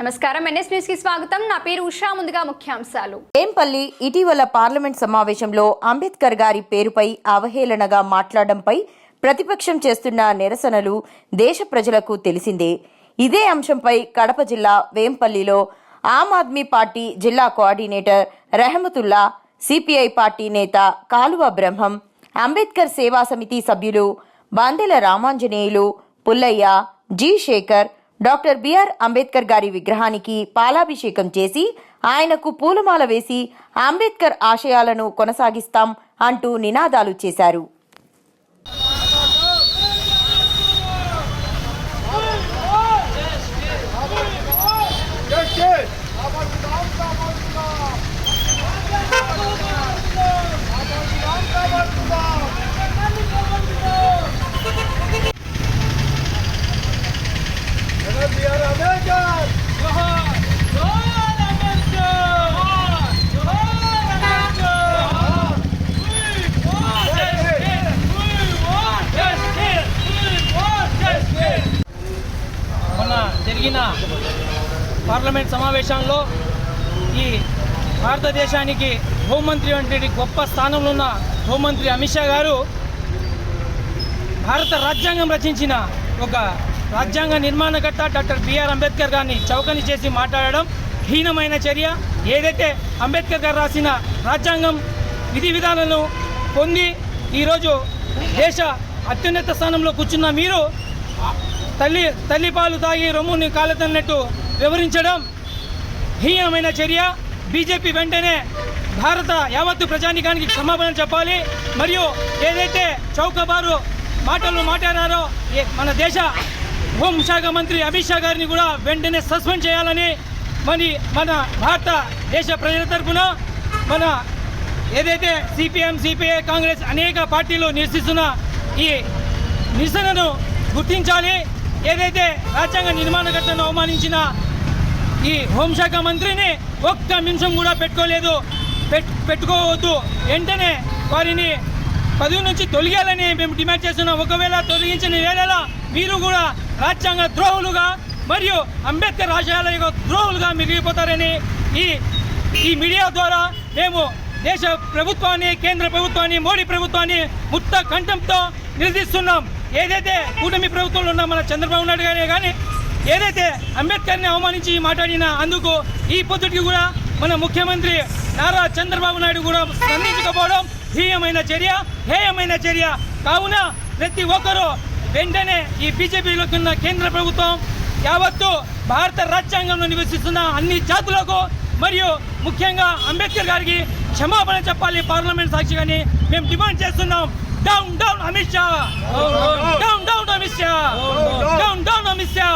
నమస్కారం. ఎన్ఎస్ న్యూస్కి స్వాగతం. నా పేరు ఉషా. ముందుగా ముఖ్యాంశాలు. వేంపల్లి ఇటీవల పార్లమెంట్ సమావేశంలో అంబేద్కర్ గారి పేరుపై అవహేళనగా మాట్లాడడంపై ప్రతిపక్షం చేస్తున్న నిరసనలు దేశ ప్రజలకు తెలిసిందే. ఇదే అంశంపై కడప జిల్లా వేంపల్లిలో ఆమ్ ఆద్మీ పార్టీ జిల్లా కోఆర్డినేటర్ రెహమతుల్లా సిపిఐ పార్టీ నేత కాలువ బ్రహ్మం అంబేద్కర్ సేవా సమితి సభ్యులు Bandela Ramanjaneyulu Pullaiah G Sekhar doctor BR Ambedkar గారి విగ్రహానికి పాలాభిషేకం చేసి ఆయనకు పూలమాల వేసి అంబేద్కర్ ఆశయాలను కొనసాగిస్తాం అంటూ నినాదాలు చేశారు. జరిగిన పార్లమెంట్ సమావేశంలో ఈ భారతదేశానికి హోంమంత్రి వంటి గొప్ప స్థానంలో ఉన్న హోంమంత్రి అమిత్ షా గారు భారత రాజ్యాంగం రచించిన ఒక రాజ్యాంగ నిర్మాణకర్త డాక్టర్ బిఆర్ అంబేద్కర్ గారిని చౌకని చేసి మాట్లాడడం హీనమైన చర్య. ఏదైతే అంబేద్కర్ గారు రాసిన రాజ్యాంగం విధి విధానాలను పొంది ఈరోజు దేశ అత్యున్నత స్థానంలో కూర్చున్న మీరు తల్లి తల్లి పాలు తాగి రొమ్ముని కాలతన్నట్టు వివరించడం హీనమైన చర్య. బీజేపీ వెంటనే భారత యావత్తు ప్రజానికానికి క్షమాపణ చెప్పాలి. మరియు ఏదైతే చౌకబారు మాటలు మాట్లాడారో మన దేశ హోంశాఖ మంత్రి అమిత్ షా గారిని కూడా వెంటనే సస్పెండ్ చేయాలని మరి మన భారత దేశ ప్రజల తరఫున మన ఏదైతే సిపిఎం సిపిఐ కాంగ్రెస్ అనేక పార్టీలు నిరసిస్తున్న ఈ నిరసనను గుర్తించాలి. ఏదైతే రాజ్యాంగ నిర్మాణకర్తను అవమానించిన ఈ హోంశాఖ మంత్రిని ఒక్క నిమిషం కూడా పెట్టుకోలేదు పెట్- పెట్టుకోవద్దు. వెంటనే వారిని పదవి నుంచి తొలగాలని మేము డిమాండ్ చేస్తున్నాం. ఒకవేళ తొలగించిన వేళలా మీరు కూడా రాజ్యాంగ ద్రోహులుగా మరియు అంబేద్కర్ ఆశయాల యొక్క ద్రోహులుగా మిగిలిపోతారని ఈ ఈ మీడియా ద్వారా మేము దేశ ప్రభుత్వాన్ని కేంద్ర ప్రభుత్వాన్ని మోడీ ప్రభుత్వాన్ని ముక్త కంఠంతో నిలదీస్తున్నాం. ఏదైతే కూటమి ప్రభుత్వంలో ఉన్న మన చంద్రబాబు నాయుడు గారే కానీ ఏదైతే అంబేద్కర్ని అవమానించి మాట్లాడిన అందుకు ఈ పొద్దుటికి కూడా మన ముఖ్యమంత్రి నారా చంద్రబాబు నాయుడు కూడా స్పందించకపోవడం హీయమైన చర్య హేయమైన చర్య. కావున ప్రతి ఒక్కరూ వెంటనే ఈ బీజేపీలోకి ఉన్న కేంద్ర ప్రభుత్వం యావత్తు భారత రాజ్యాంగంలో నివసిస్తున్న అన్ని జాతులకు మరియు ముఖ్యంగా అంబేద్కర్ గారికి క్షమాపణ చెప్పాలి పార్లమెంట్ సాక్షిగాని మేము డిమాండ్ చేస్తున్నాం. Down down Amit Shah down down Amit Shah down down Amit Shah